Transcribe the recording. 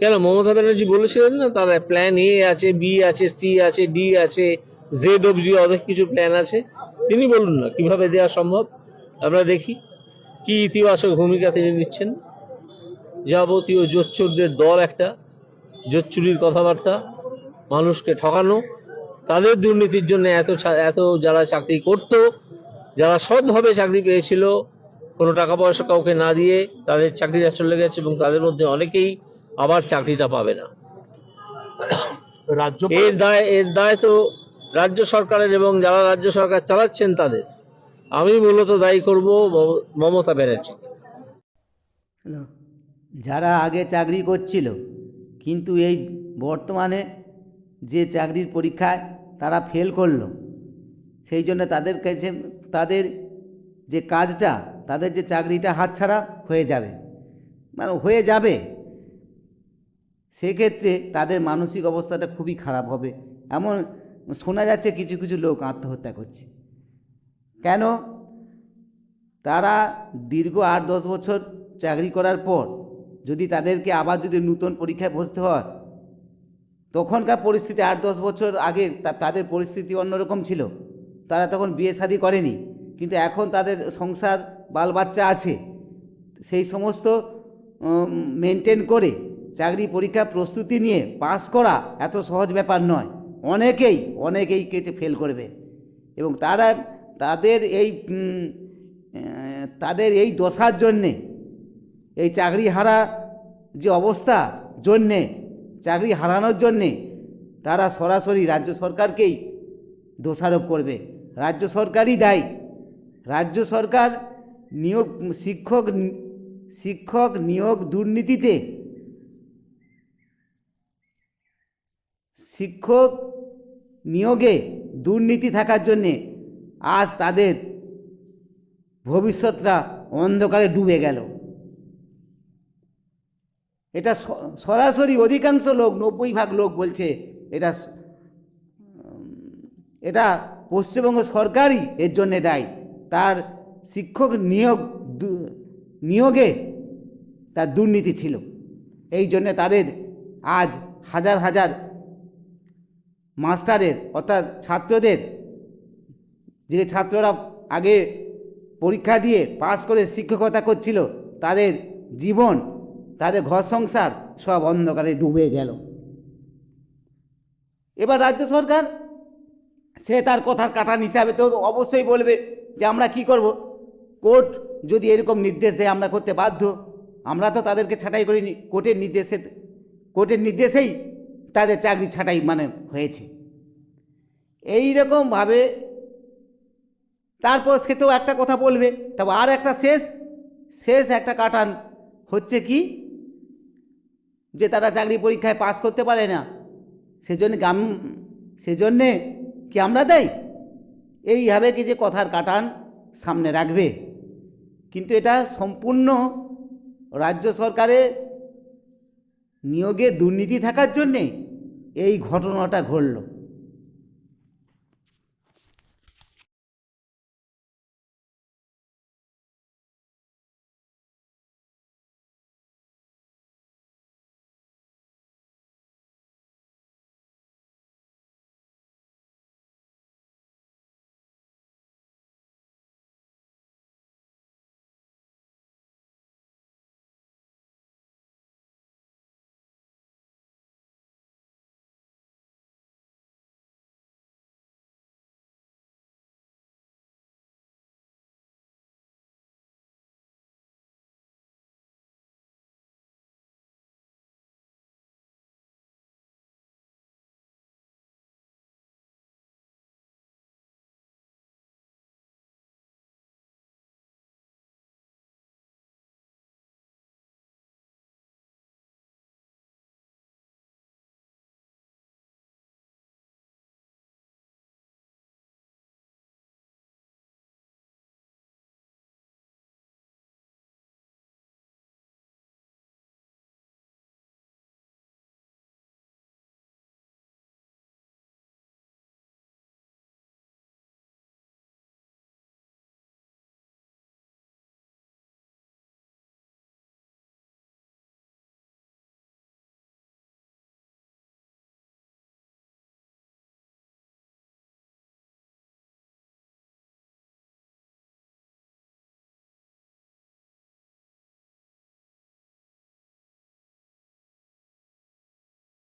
কেন, মমতা ব্যানার্জি বলেছিলেন না তার প্ল্যান এ আছে বি আছে সি আছে ডি আছে জেড অবধি অনেক কিছু প্ল্যান আছে? তিনি বলুন না, কীভাবে দেওয়া সম্ভব? আমরা দেখি। কি ইতিবাচক ভূমিকা তিনি নিচ্ছেন? যাবতীয় জোচ্চুরদের দল একটা, জোচ্চুরির কথাবার্তা, মানুষকে ঠকানো, তাদের দুর্নীতির জন্য এত এত যারা চাকরি করত, যারা সৎভাবে চাকরি পেয়েছিল, কোনো টাকা পয়সা কাউকে না দিয়ে তাদের চাকরিটা চলে গেছে এবং তাদের মধ্যে অনেকেই আবার চাকরিটা পাবে না। রাজ্য এর দায় এর দায় তো রাজ্য সরকারের এবং যারা রাজ্য সরকার চালাচ্ছেন তাদের। আমি মূলত দায়ী করব মম- মমতা ব্যানার্জি। যারা আগে চাকরি করছিল কিন্তু এই বর্তমানে যে চাকরির পরীক্ষায় তারা ফেল করল সেই জন্য তাদের কাছে তাদের যে কাজটা তাদের যে চাকরিটা হাতছাড়া হয়ে যাবে। মানে হয়ে যাবে সেক্ষেত্রে তাদের মানসিক অবস্থাটা খুবই খারাপ হবে। এমন শোনা যাচ্ছে কিছু কিছু লোক আত্মহত্যা করছে। কেন? তারা দীর্ঘ আট দশ বছর চাকরি করার পর যদি তাদেরকে আবার যদি নূতন পরীক্ষায় বসতে হয়, তখনকার পরিস্থিতি আট দশ বছর আগে তাদের পরিস্থিতি অন্যরকম ছিল। তারা তখন বিয়ে শাদী করেনি। কিন্তু এখন তাদের সংসার, বাল বাচ্চা আছে। সেই সমস্ত মেনটেন করে চাকরি পরীক্ষা প্রস্তুতি নিয়ে পাস করা এত সহজ ব্যাপার নয়। অনেকেই অনেকেই কেচে ফেল করবে। এবং তারা, তাদের এই তাদের এই দশার জন্যে, এই চাকরি হারা যে অবস্থা জন্যে, চাকরি হারানোর জন্যে তারা সরাসরি রাজ্য সরকারকেই দোষারোপ করবে। রাজ্য সরকারই দায়ী। রাজ্য সরকার নিয়োগ, শিক্ষক শিক্ষক নিয়োগ দুর্নীতিতে শিক্ষক নিয়োগে দুর্নীতি থাকার জন্যে আজ তাদের ভবিষ্যৎটা অন্ধকারে ডুবে গেল। এটা সরাসরি অধিকাংশ লোক, নব্বই ভাগ লোক বলছে এটা এটা পশ্চিমবঙ্গ সরকারই এর জন্যে দায়ী। তার শিক্ষক নিয়োগ নিয়োগে তার দুর্নীতি ছিল। এই জন্যে তাদের আজ হাজার হাজার মাস্টারের, অর্থাৎ ছাত্রদের, যে ছাত্ররা আগে পরীক্ষা দিয়ে পাস করে শিক্ষকতা করছিল, তাদের জীবন, তাদের ঘর সংসার সব অন্ধকারে ডুবে গেল। এবার রাজ্য সরকার, সে তার কথার কাটান হিসাবে তো অবশ্যই বলবে যে আমরা কি করব। কোর্ট যদি এরকম নির্দেশ দেয়, আমরা করতে বাধ্য। আমরা তো তাদেরকে ছাঁটাই করিনি, কোর্টের নির্দেশে, কোর্টের নির্দেশেই তাদের চাকরি ছাঁটাই মানে হয়েছে। এই রকমভাবে তারপর সে তো একটা কথা বলবে তবে আর একটা শেষ শেষ একটা কাটান হচ্ছে কি? যে তারা চাকরি পরীক্ষায় পাস করতে পারে না, সেজন্য গ্রাম সেজন্যে কি আমরা দেই? এইভাবে কি যে কথার কাটান সামনে রাখবে। কিন্তু এটা সম্পূর্ণ রাজ্য সরকারের নিয়োগে দুর্নীতি থাকার জন্যে এই ঘটনাটা ঘটল।